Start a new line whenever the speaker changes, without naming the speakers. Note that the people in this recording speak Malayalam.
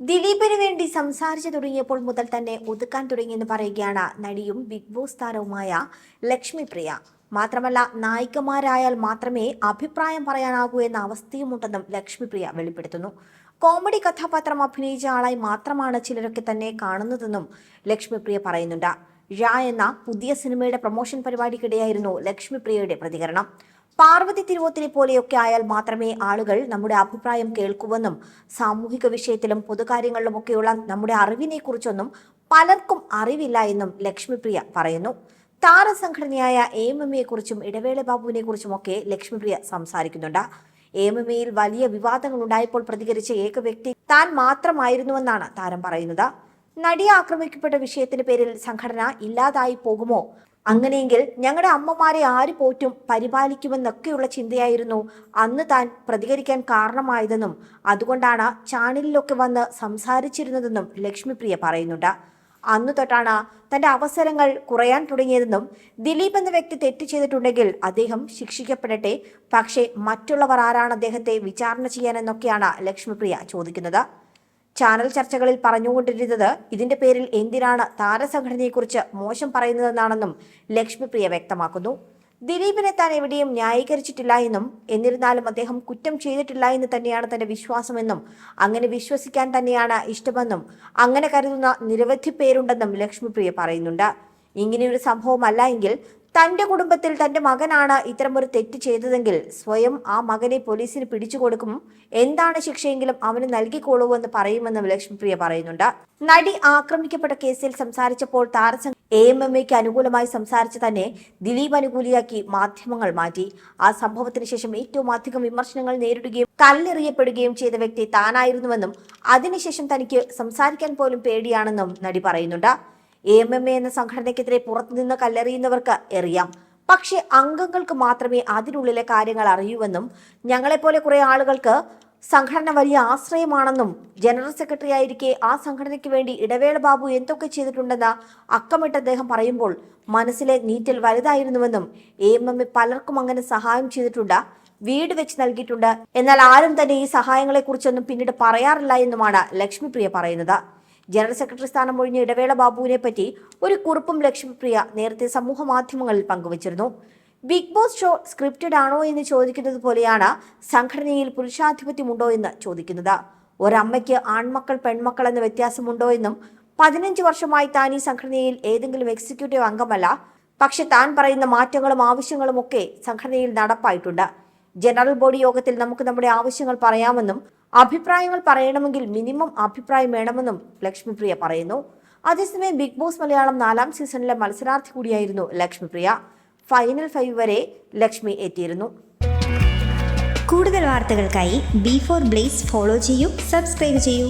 ദിലീപിന് വേണ്ടി സംസാരിച്ചു തുടങ്ങിയപ്പോൾ മുതൽ തന്നെ ഒതുക്കാൻ തുടങ്ങിയെന്ന് പറയുകയാണ് നടിയും ബിഗ് ബോസ് താരവുമായ ലക്ഷ്മി പ്രിയ മാത്രമല്ല നായികമാരായാൽ മാത്രമേ അഭിപ്രായം പറയാനാകൂ എന്ന അവസ്ഥയുമുണ്ടെന്നും ലക്ഷ്മി പ്രിയ വെളിപ്പെടുത്തുന്നു. കോമഡി കഥാപാത്രം അഭിനയിച്ച ആളായി മാത്രമാണ് ചിലരൊക്കെ തന്നെ കാണുന്നതെന്നും ലക്ഷ്മി പ്രിയ പറയുന്നുണ്ട്. ഴ എന്ന പുതിയ സിനിമയുടെ പ്രൊമോഷൻ പരിപാടിക്കിടെയായിരുന്നു ലക്ഷ്മി പ്രിയയുടെ പ്രതികരണം. പാർവതി തിരുവോത്തിനെ പോലെയൊക്കെ ആയാൽ മാത്രമേ ആളുകൾ നമ്മുടെ അഭിപ്രായം കേൾക്കുവെന്നും സാമൂഹിക വിഷയത്തിലും പൊതുകാര്യങ്ങളിലുമൊക്കെയുള്ള നമ്മുടെ അറിവിനെ കുറിച്ചൊന്നും പലർക്കും അറിവില്ല എന്നും ലക്ഷ്മിപ്രിയ പറയുന്നു. താരസംഘടനയായ എം എം എ കുറിച്ചും ഇടവേള ബാബുവിനെ കുറിച്ചുമൊക്കെ ലക്ഷ്മിപ്രിയ സംസാരിക്കുന്നുണ്ട്. എം എം എയിൽ വലിയ വിവാദങ്ങൾ ഉണ്ടായപ്പോൾ പ്രതികരിച്ച ഏക വ്യക്തി താൻ മാത്രമായിരുന്നുവെന്നാണ് താരം പറയുന്നത്. നടിയെ ആക്രമിക്കപ്പെട്ട വിഷയത്തിന്റെ പേരിൽ സംഘടന ഇല്ലാതായി പോകുമോ? അങ്ങനെയെങ്കിൽ ഞങ്ങളുടെ അമ്മമാരെ ആര് പോറ്റും പരിപാലിക്കുമെന്നൊക്കെയുള്ള ചിന്തയായിരുന്നു അന്ന് താൻ പ്രതികരിക്കാൻ കാരണമായതെന്നും അതുകൊണ്ടാണ് ചാനലിലൊക്കെ വന്ന് സംസാരിച്ചിരുന്നതെന്നും ലക്ഷ്മിപ്രിയ പറയുന്നുണ്ട്. അന്നു തൊട്ടാണ് തന്റെ അവസരങ്ങൾ കുറയാൻ തുടങ്ങിയതെന്നും ദിലീപ് എന്ന വ്യക്തി തെറ്റ് ചെയ്തിട്ടുണ്ടെങ്കിൽ അദ്ദേഹം ശിക്ഷിക്കപ്പെടട്ടെ പക്ഷേ മറ്റുള്ളവർ ആരാണ് അദ്ദേഹത്തെ വിചാരണ ചെയ്യാനെന്നൊക്കെയാണ് ലക്ഷ്മിപ്രിയ ചോദിക്കുന്നത്. ചാനൽ ചർച്ചകളിൽ പറഞ്ഞുകൊണ്ടിരുന്നത് ഇതിന്റെ പേരിൽ എന്തിനാണ് താരസംഘടനയെക്കുറിച്ച് മോശം പറയുന്നതെന്നാണെന്നും ലക്ഷ്മിപ്രിയ വ്യക്തമാക്കുന്നു. ദിലീപിനെ താൻ എവിടെയും ന്യായീകരിച്ചിട്ടില്ല എന്നും എന്നിരുന്നാലും അദ്ദേഹം കുറ്റം ചെയ്തിട്ടില്ല എന്ന് തന്നെയാണ് തന്റെ വിശ്വാസമെന്നും അങ്ങനെ വിശ്വസിക്കാൻ തന്നെയാണ് ഇഷ്ടമെന്നും അങ്ങനെ കരുതുന്ന നിരവധി പേരുണ്ടെന്നും ലക്ഷ്മിപ്രിയ പറയുന്നുണ്ട്. ഇങ്ങനെയൊരു സംഭവമല്ല എങ്കിൽ തന്റെ കുടുംബത്തിൽ തന്റെ മകനാണ് ഇത്തരമൊരു തെറ്റ് ചെയ്തതെങ്കിൽ സ്വയം ആ മകനെ പോലീസിന് പിടിച്ചു കൊടുക്കും. എന്താണ് ശിക്ഷയെങ്കിലും അവന് നൽകിക്കോളൂ എന്ന് പറയുമെന്നും ലക്ഷ്മിപ്രിയ പറയുന്നുണ്ട്. നടി ആക്രമിക്കപ്പെട്ട കേസിൽ സംസാരിച്ചപ്പോൾ താരസം എ എം എം എക്ക് അനുകൂലമായി സംസാരിച്ച് തന്നെ ദിലീപ് അനുകൂലിയാക്കി മാധ്യമങ്ങൾ മാറ്റി. ആ സംഭവത്തിന് ശേഷം ഏറ്റവും അധികം വിമർശനങ്ങൾ നേരിടുകയും കല്ലെറിയപ്പെടുകയും ചെയ്ത വ്യക്തി താനായിരുന്നുവെന്നും അതിനുശേഷം തനിക്ക് സംസാരിക്കാൻ പോലും പേടിയാണെന്നും നടി പറയുന്നുണ്ട്. എ എം എം എ എന്ന സംഘടനയ്ക്കെതിരെ പുറത്തുനിന്ന് കല്ലെറിയുന്നവർക്ക് എറിയാം. പക്ഷേ അംഗങ്ങൾക്ക് മാത്രമേ അതിനുള്ളിലെ കാര്യങ്ങൾ അറിയൂവെന്നും ഞങ്ങളെപ്പോലെ കുറെ ആളുകൾക്ക് സംഘടന വലിയ ആശ്രയമാണെന്നും ജനറൽ സെക്രട്ടറി ആയിരിക്കെ ആ സംഘടനയ്ക്ക് വേണ്ടി ഇടവേള ബാബു എന്തൊക്കെ ചെയ്തിട്ടുണ്ടെന്ന് അക്കമിട്ട് അദ്ദേഹം പറയുമ്പോൾ മനസ്സിലെ നീറ്റൽ വലുതായിരുന്നുവെന്നും എ എം എം എ പലർക്കും അങ്ങനെ സഹായം ചെയ്തിട്ടുണ്ട് വീട് വെച്ച് നൽകിയിട്ടുണ്ട്. എന്നാൽ ആരും തന്നെ ഈ സഹായങ്ങളെക്കുറിച്ചൊന്നും പിന്നീട് പറയാറില്ല എന്നുമാണ് ലക്ഷ്മിപ്രിയ പറയുന്നത്. ജനറൽ സെക്രട്ടറി സ്ഥാനം ഒഴിഞ്ഞ ഇടവേള ബാബുവിനെ പറ്റി ഒരു കുറിപ്പും ലക്ഷ്മിപ്രിയ നേരത്തെ സമൂഹ മാധ്യമങ്ങളിൽ പങ്കുവച്ചിരുന്നു. ബിഗ് ബോസ് ഷോ സ്ക്രിപ്റ്റഡ് ആണോ എന്ന് ചോദിക്കുന്നത് പോലെയാണ് സംഘടനയിൽ പുരുഷാധിപത്യമുണ്ടോ എന്ന് ചോദിക്കുന്നത്. ഒരമ്മയ്ക്ക് ആൺമക്കൾ പെൺമക്കൾ എന്ന വ്യത്യാസമുണ്ടോ എന്നും പതിനഞ്ച് വർഷമായി താൻ ഈ സംഘടനയിൽ ഏതെങ്കിലും എക്സിക്യൂട്ടീവ് അംഗമല്ല. പക്ഷെ താൻ പറയുന്ന മാറ്റങ്ങളും ആവശ്യങ്ങളും ഒക്കെ സംഘടനയിൽ നടപ്പായിട്ടുണ്ട്. ജനറൽ ബോഡി യോഗത്തിൽ നമുക്ക് നമ്മുടെ ആവശ്യങ്ങൾ പറയാമെന്നും അഭിപ്രായങ്ങൾ പറയണമെങ്കിൽ മിനിമം അഭിപ്രായം വേണമെന്നും ലക്ഷ്മിപ്രിയ പറയുന്നു. അതേസമയം ബിഗ് ബോസ് മലയാളം നാലാം സീസണിലെ മത്സരാർത്ഥി കൂടിയായിരുന്നു ലക്ഷ്മിപ്രിയ. ഫൈനൽ ഫൈവ് വരെ ലക്ഷ്മി എത്തിയിരുന്നു.
കൂടുതൽ വാർത്തകൾക്കായി ബി ഫോർ ബ്ലേസ് ഫോളോ ചെയ്യൂ സബ്സ്ക്രൈബ് ചെയ്യൂ.